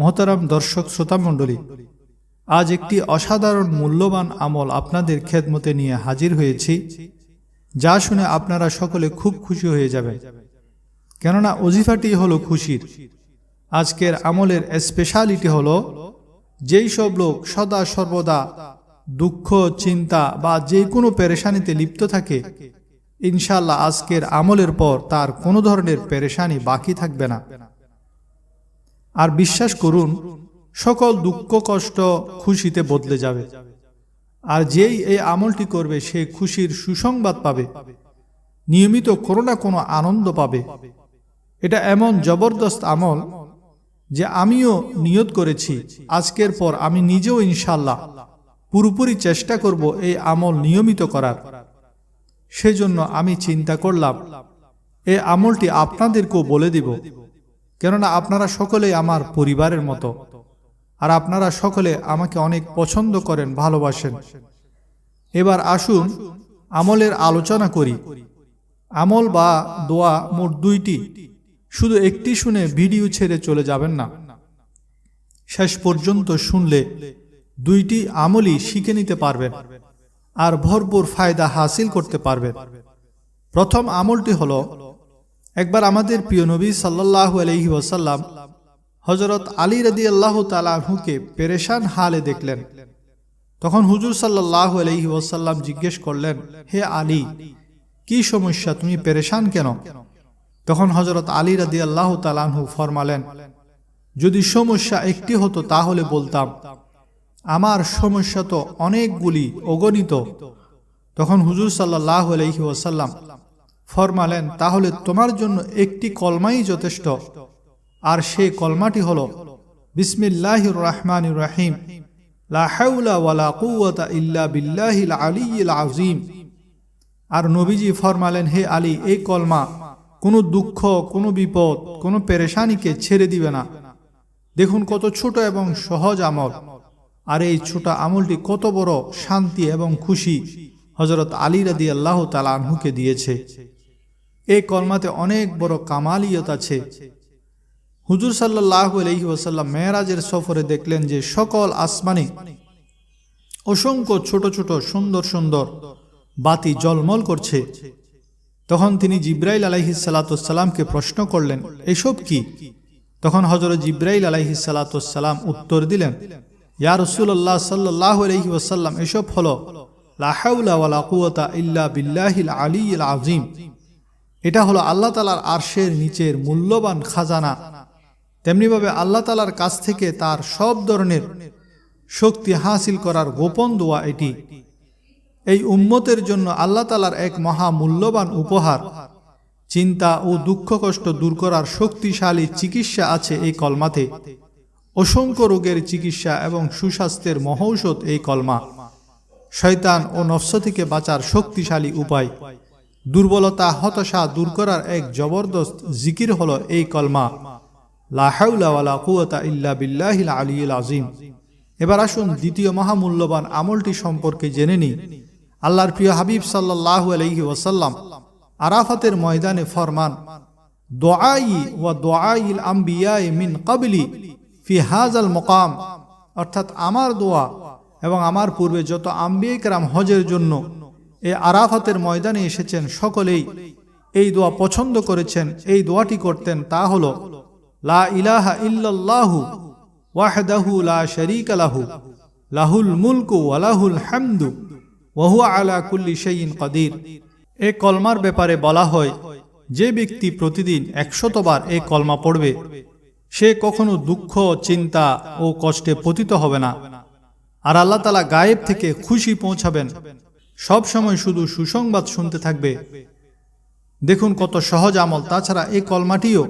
মহতারাম দর্শক শ্রোতামণ্ডলী আজ একটি অসাধারণ মূল্যবান আমল আপনাদের খেদমতে নিয়ে হাজির হয়েছি, যা শুনে আপনারা সকলে খুব খুশি হয়ে যাবেন। কেননা অজিফাটি হলো খুশির, আজকের আমলের স্পেশালিটি হলো যেই সব লোক সদা সর্বদা দুঃখ, চিন্তা বা যে কোনো পেরেশানিতে লিপ্ত থাকে ইনশাল্লাহ আজকের আমলের পর তার কোনো ধরনের পেরেশানি বাকি থাকবে না। আর বিশ্বাস করুন, সকল দুঃখ, কষ্ট খুশিতে বদলে যাবে। আর যেই এই আমলটি করবে, সে খুশির সুসংবাদ পাবে। নিয়মিত কোনো না কোনো আনন্দ পাবে। এটা এমন জবরদস্ত আমল যে আমিও নিয়ত করেছি, আজকের পর আমি নিজেও ইনশাল্লাহ পুরোপুরি চেষ্টা করব এই আমল নিয়মিত করার। সেজন্য আমি চিন্তা করলাম এই আমলটি আপনাদেরকেও বলে দিব। কেননা আপনারা সকলেই আমার পরিবারের মতো। আর আপনারা সকলে আমাকে অনেক পছন্দ করেন, ভালোবাসেন। এবার আসুন, আমলের আলোচনা করি। আমল বা দোয়া মোট দুইটি। শুধু একটি শুনে ভিডিও ছেড়ে চলে যাবেন না। শেষ পর্যন্ত শুনলে দুইটি আমলই শিখে নিতে পারবেন আর ভরপুর ফায়দা হাসিল করতে পারবেন। প্রথম আমলটি হলো একবার আমাদের প্রিয় নবী সাল্লাহ আলহি ওয়াসাল্লাম হজরত আলী রদি আল্লাহ তালাহুকে পেরেশান হালে দেখলেন। তখন হুজুর সাল্লাহ আলহি ওয়াসাল্লাম জিজ্ঞেস করলেন, হে আলী, কি সমস্যা? তুমি পেরেশান কেন? তখন হজরত আলী রদি আল্লাহ তালাহু ফরমালেন, যদি সমস্যা একটি হতো তাহলে বলতাম, আমার সমস্যা তো অনেকগুলি, অগণিত। তখন হুজুর সাল্লাহ আলহি ওয়াসাল্লাম ফরমালেন, তাহলে তোমার জন্য একটি কলমাই যথেষ্ট। আর সেই কলমাটি হল বিসমিল্লাহ রহমান রাহিম। আজিম আর নবীজি ফরমালেন, হে আলী, এই কলমা কোনো দুঃখ, কোনো বিপদ, কোনো পেরেশানিকে ছেড়ে দিবে না। দেখুন কত ছোট এবং সহজ আমল। আর এই ছোট আমলটি কত বড় শান্তি এবং খুশি হজরত আলী রাদি আল্লাহ তালাহুকে দিয়েছে। এই কলমাতে অনেক বড় কামালিয়ত আছে। হুজুর সাল্লাহ আলহি ওসাল্লাম মেয়েরাজের সফরে দেখলেন যে সকল আসমানে অসংখ্য ছোট ছোট সুন্দর সুন্দর বাতি জলমল করছে। তখন তিনি জিব্রাইল আলাইহি সালাতামকে প্রশ্ন করলেন, এসব কি? তখন হজরত জিব্রাইল আলাইহি সালাতাম উত্তর দিলেন, ইয়া রসুল্লাহ সাল্লাহ আলহি ওসাল্লাম এসব হল লাহাউলা ইল্লা বিল্লাহিল আলী আজিম এটা হলো আল্লাহ তালার আরশের নিচের মূল্যবান খাজানা। তেমনিভাবে আল্লাহ তালার কাছ থেকে তার সব ধরনের শক্তি হাসিল করার গোপন দোয়া এটি। এই উম্মতের জন্য আল্লাহ তালার এক মহা মূল্যবান উপহার। চিন্তা ও দুঃখ কষ্ট দূর করার শক্তিশালী চিকিৎসা আছে এই কলমাতে। অসংখ্য রোগের চিকিৎসা এবং সুস্বাস্থ্যের মহৌষধ এই কলমা। শয়তান ও নফস থেকে বাঁচার শক্তিশালী উপায়। দুর্বলতা, হতাশা দূর করার এক জবরদস্ত জিকির হলো এই কলমা। বিল্লাহিল আলিউল আজিম এবার আসুন দ্বিতীয় মহামূল্যবান আমলটি সম্পর্কে জেনে নিই। আল্লাহর প্রিয় হাবিব সাল্লাহ আলহি ওয়াসাল্লাম আরাফাতের ময়দানে ফরমান, দোয়াই ওয়া দোয়াইল আম্বিয়াই মিন কাবলি ফি হাজাল মকাম। অর্থাৎ আমার দোয়া এবং আমার পূর্বে যত আম্বিয়াকরাম হজের জন্য এ আরাফাতের ময়দানে এসেছেন সকলেই। এই দোয়া পছন্দ করেছেন, এই দোয়াটি করতেন তা হল, লা ইলাহা ইল্লাল্লাহু ওয়াহদাহু লা শারীকা লাহু, লাহুল মুলকু ওয়ালাহুল হামদু ওয়াহু আলা কুল্লি শাইইন কাদির। এ কলমার ব্যাপারে বলা হয়, যে ব্যক্তি প্রতিদিন একশতবার এই কলমা পড়বে, সে কখনো দুঃখ, চিন্তা ও কষ্টে পতিত হবে না। আর আল্লাহ তালা গায়েব থেকে খুশি পৌঁছাবেন। সব সময় শুধু সুসংবাদ শুনতে থাকবে। দেখুন কত সহজ আমল। তাছাড়া এই কলমাটিও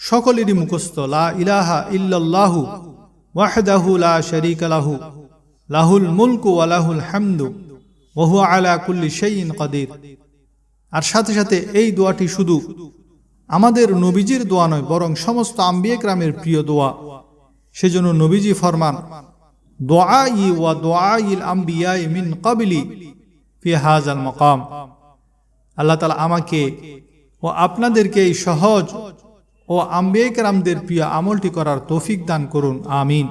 সকলেরই মুখস্থ। লা ইলাহা ইল্লাল্লাহু ওয়াহদাহু লা শারীকা লাহু। লাহুল মুলকু ওয়া লাহুল হামদু ওয়া হুয়া আলা কুল্লি শাইইন কাদির। আর সাথে সাথে এই দোয়াটি শুধু আমাদের নবীজির দোয়া নয়, বরং সমস্ত আম্বিয়ে গ্রামের প্রিয় দোয়া। সেজন্য নবীজি ফরমান দোয়া ই ওয়া দোয়া ইল আম্বিয়াই মিন কাবিলি ফি হাজাল মকাম। আল্লাহ তালা আমাকে ও আপনাদেরকে এই সহজ ও আম্বেকরামদের প্রিয় আমলটি করার তৌফিক দান করুন, আমিন।